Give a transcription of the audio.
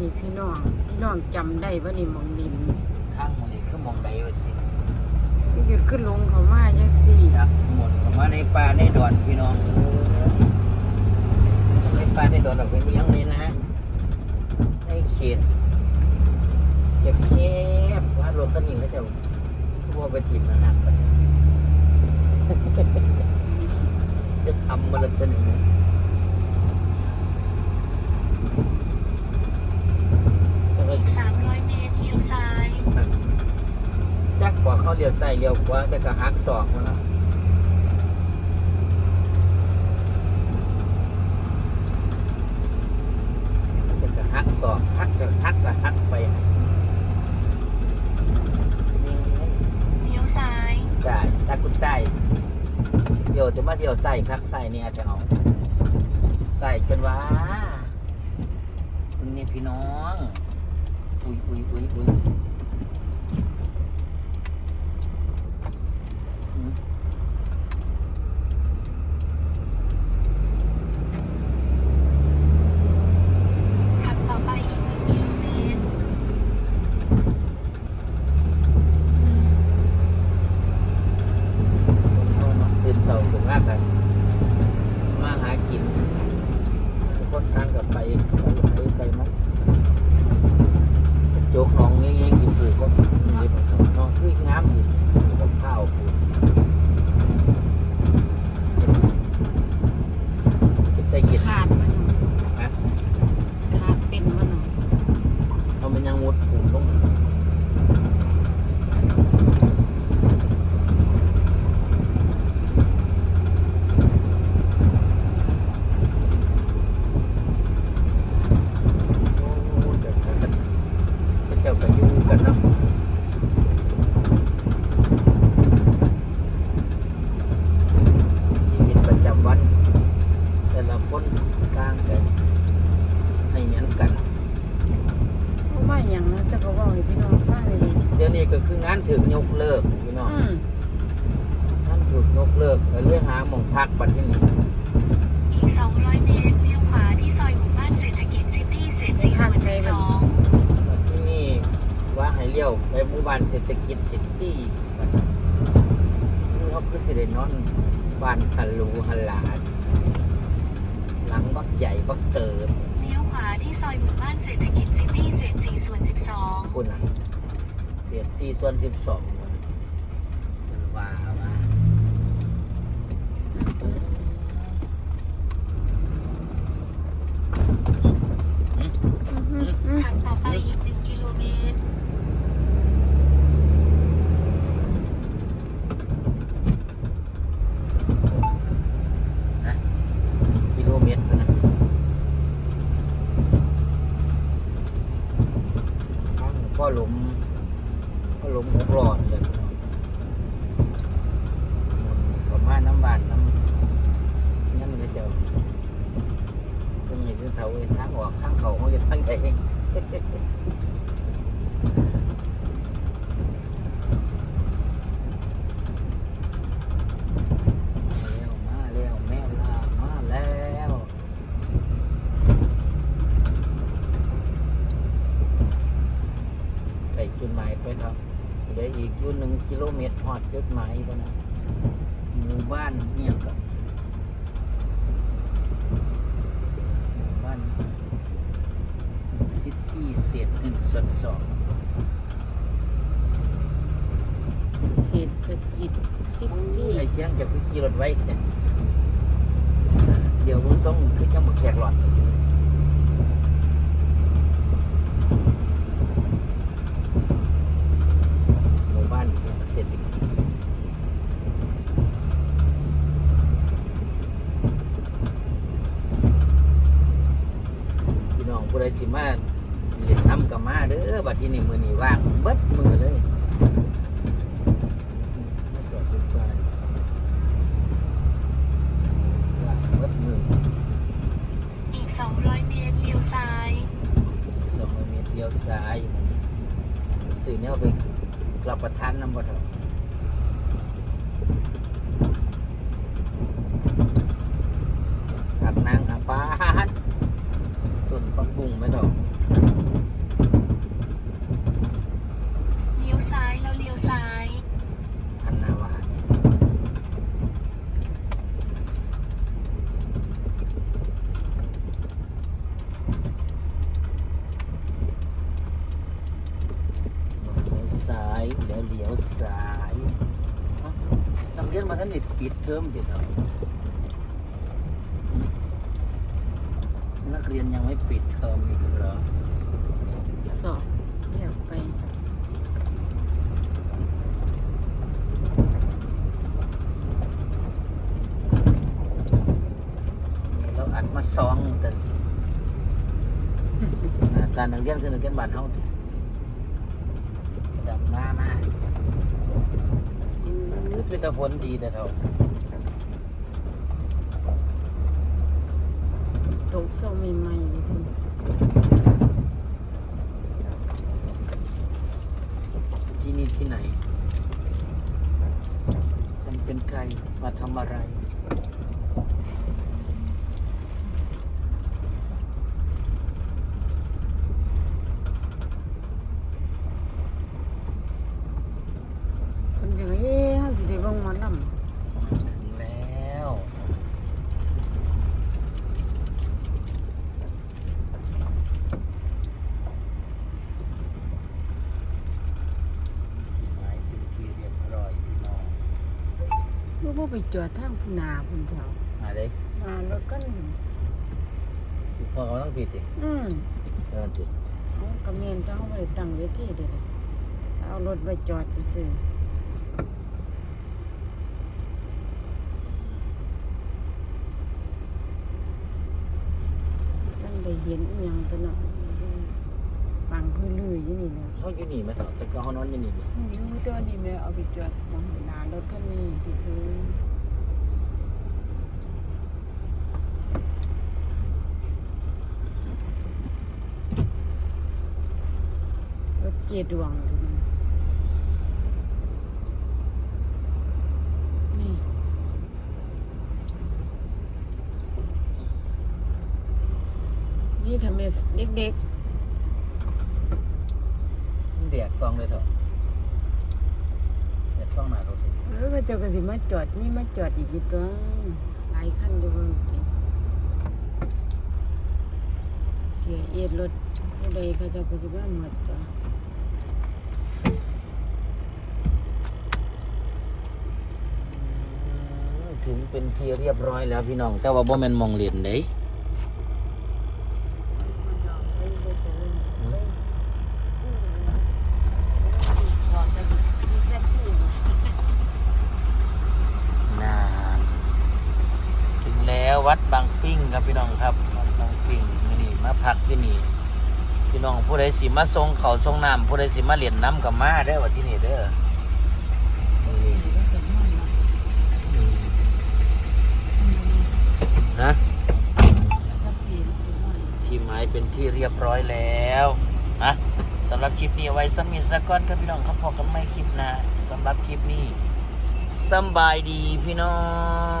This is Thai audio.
นี่พี่น้อง พี่น้องจำได้ว่านี่หมองดินทางหมันนี่คือหมองใดวะทีพี่หยุดขึ้นลงเขามาจังสี่ ครับหมดเข้ามาในป่าในดอนพี่น้องเออในป่าในดอนเราเป็นเลี้ยงเลยนะฮะในเขตเก็บแคบว่ารถคันนี้ก็จะว่าไปถีบมาห่างกันจะทำมาเลยกันอย่างนี้ อีก 300 เมตรเลี้ยวซ้าย จักกว่า เขาเลี้ยวใส่เลี้ยวขวาแต่ก็หักศอกมาแล้วแต่ก็หักศอกหักก็หักก็หักไปนะเลี้ยวซ้ายได้ถ้าคุณได้เดี๋ยวจะมาเที่ยวใส่คักใส่เนี่ยจะเอาใส่จนว่าคุณนี่พี่น้อง อุ้ยอุ้ยอุ้ยอุ้ยอืม ขับต่อไปอีก 1 กิโลเมตร ตื่น เสาร์ถึงมากกันมาหากินคนทางกับไปไปไปมั้งโจกน้องเงี้ยงสิปลูกก็นี่น้องคืองามอยู่กับข้าวปลูกเป็นตะเกียบ ขาดมัน ฮะ ขาดเป็นมันเนาะ เขามันยังมุดปลูกลงโอ้เดี๋ยวเขาจะเขาเจ้าก็อยู่กันเนาะ ชีวิตประจำวัน แต่ละคนต่างกันให้เหมือนกัน เพราะว่าอย่างนั้นจะก็บอกให้พี่น้องฟังเลยดิ เดี๋ยวนี้ก็คืองานถึ กยกเลิกพี่น้องอืมงานถึกยกเลิกก็เลยหาหมองพักบัดที่นี่อีก 200 เมตรเลี้ยวขวาที่ซอยหมู่บ้านเศรษฐกิจซิตี้เศษ4ส่วน12บัดที่นี่ว่าให้เลี้ยวไปหมู่บ้านเศรษฐกิจซิตี้บัดนี้เขาคือสิได้นอนบ้านฮัลลูฮัลลาหลังบักใหญ่บักเติบเลี้ยวขวาที่ซอยหมู่บ้านเศรษฐกิจซิตี้เศษ4ส่วน12คุณอะ เสียสี่ส่วนสิบสองมันว่าว่าขับต่อไปอีก1กิโลเมตร กิโลเมตรนะทางพ่อหลุมพ่อหลุมหกหลอดเลยประมาณน้ำบานน้ำนั่นก็จะเพิ่งเห็นเสาเห็นทาง ออกทางเขาเขาจะทางไหนแล้วมาแล้วแม่ลามาแล้วไปจุดหมายไปครับเหลืออีกยู่นหนึ่งกิโลเมตรหอดจุดหมายไปนะหมู่บ้านเนี่ยกับหมู่บ้านซิตี้เศษหนึ่ง สองเศรษฐกิจซิตี้ไอ้เสียงจะคือขี่รถไว้เนี่ยเดี๋ยวมึงส่งคือจะมาแขกหลอดหมู่บ้านเศรษฐกิจพี่น้องผู้ใดสิมา เล่นน้ำกับมาเด้อบัดที่นี่มือนี่ว่างเบิดมือเลยมาจอดทุกบ้านว่างเบิดมืออีก200เมตรเลี้ยวซ้ายสองร้อยเมตรเลี้ยวซ้ายสื่อแนวไปกลับประทานน้ำบ่เถอะหักนางหักปาดต้นปักบุ้งไหมเถอะายแล้วเลี้ยวซ้ายนักเรียนมาท่านเด็ดปิดเทอมเด็ดเอนักเรียนยังไม่ปิดเทอมอีกเหรอสอบเดี๋ยวไปเราอัดมาซองแต่การนักเรียนคือนักเรียนบ้านเฮาติ เป็นตะฝนดีแต่เท่าตกเศร้าใหม่ๆอยู่คุณที่นี่ที่ไหน ฉันเป็นใครมาทำอะไร คนเดียวเฮ้เขาสิได้เบิ่งหมอล ถึงแล้วที่ไม้เป็นที่เรียบร้อยพี่น้องำลูก บ่ไปจอดทางพุนาพุ่นแถวมาเลยมารถกันสิพ่อเขาต้องผิดดิอืมเออติดเขากระเมนจะเขาบ่ได้ตั้งเวทีเด้เลยถ้าเอารถไปจอดซื่อๆจังได้เห็นอีหยังตัวเนาะ ปังพื้นลืออยู่นี่เนาะเขาอยู่นี่ไหมแต่ก็เขานอนอยู่นี่ไหมอืมอยู่ตัวนี้แม่เอาไปจอดมองหน้ารถคันนี้ซื่อรถเจดวงตัวนี้นี่นี่ทำให้เด็ก แดดซองเลยเถอะแดดซองหนารถสิๆเออก็เจ้าก็สิมาจอดนี่มาจอดอีกอยู่ตัวหลายคันอยู่เบิ่งติเสียเอียดรถผู้ใดเขาเจ้าก็สิว่าหมดตัวถึงเป็นที่เรียบร้อยแล้วพี่น้อง แต่ว่าบ่แม่นมองเล่นเด้นานถึงแล้ววัดบางปิ้ง ครับพี่น้องครับวัดบางปิ้งมื้อนี่มาพักที่นี่พี่น้องผู้ใดสิมาส่งเขาวส่งน้ำผู้ใดสิมาเล่นน้ำกับมาเด้อว่าที่นี่เด้อนี่อืมฮะที่ไม้เป็นที่เรียบร้อยแล้วนะสำหรับคลิปนี้เอาไว้สมิสก่อนครับพี่น้องครับพอกันไม่คลิปหนะสำหรับคลิปนี้สำบายดีพี่น้อง